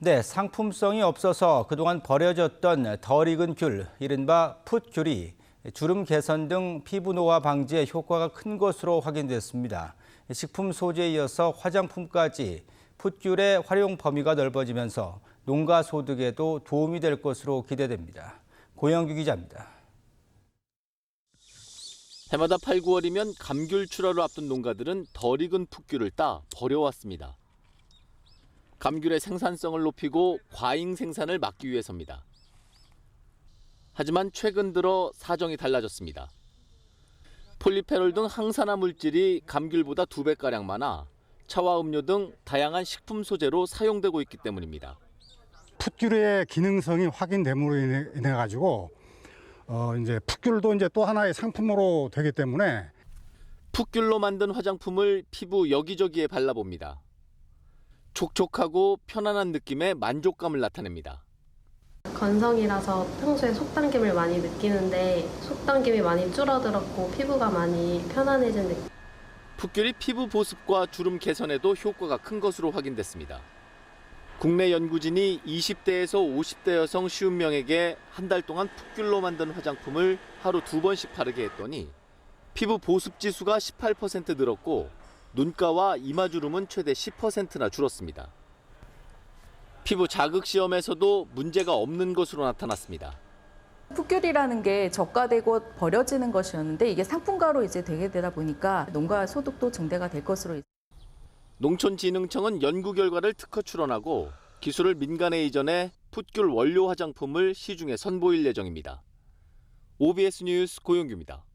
네, 상품성이 없어서 그동안 버려졌던 덜 익은 귤, 이른바 풋귤이 주름 개선 등 피부 노화 방지에 효과가 큰 것으로 확인됐습니다. 식품 소재에 이어서 화장품까지 풋귤의 활용 범위가 넓어지면서 농가 소득에도 도움이 될 것으로 기대됩니다. 고영규 기자입니다. 해마다 8, 9월이면 감귤 출하를 앞둔 농가들은 덜 익은 풋귤을 따 버려왔습니다. 감귤의 생산성을 높이고 과잉 생산을 막기 위해서입니다. 하지만 최근 들어 사정이 달라졌습니다. 폴리페놀 등 항산화 물질이 감귤보다 두 배가량 많아 차와 음료 등 다양한 식품 소재로 사용되고 있기 때문입니다. 풋귤의 기능성이 확인됨으로 인해, 가지고 어 이제 풋귤도 이제 또 하나의 상품으로 되기 때문에 풋귤로 만든 화장품을 피부 여기저기에 발라봅니다. 촉촉하고 편안한 느낌의 만족감을 나타냅니다. 건성이라서 평소에 속당김을 많이 느끼는데 속당김이 많이 줄어들었고 피부가 많이 편안해진 느낌. 풋귤이 피부 보습과 주름 개선에도 효과가 큰 것으로 확인됐습니다. 국내 연구진이 20대에서 50대 여성 50명에게 한 달 동안 풋귤로 만든 화장품을 하루 두 번씩 바르게 했더니 피부 보습 지수가 18% 늘었고 눈가와 이마 주름은 최대 10%나 줄었습니다. 피부 자극 시험에서도 문제가 없는 것으로 나타났습니다. 풋귤이라는 게 저가되고 버려지는 것이었는데 이게 상품가로 이제 되게 되다 보니까 농가 소득도 증대가 될 것으로 농촌진흥청은 연구 결과를 특허 출원하고 기술을 민간에 이전해 풋귤 원료 화장품을 시중에 선보일 예정입니다. OBS 뉴스 고용규입니다.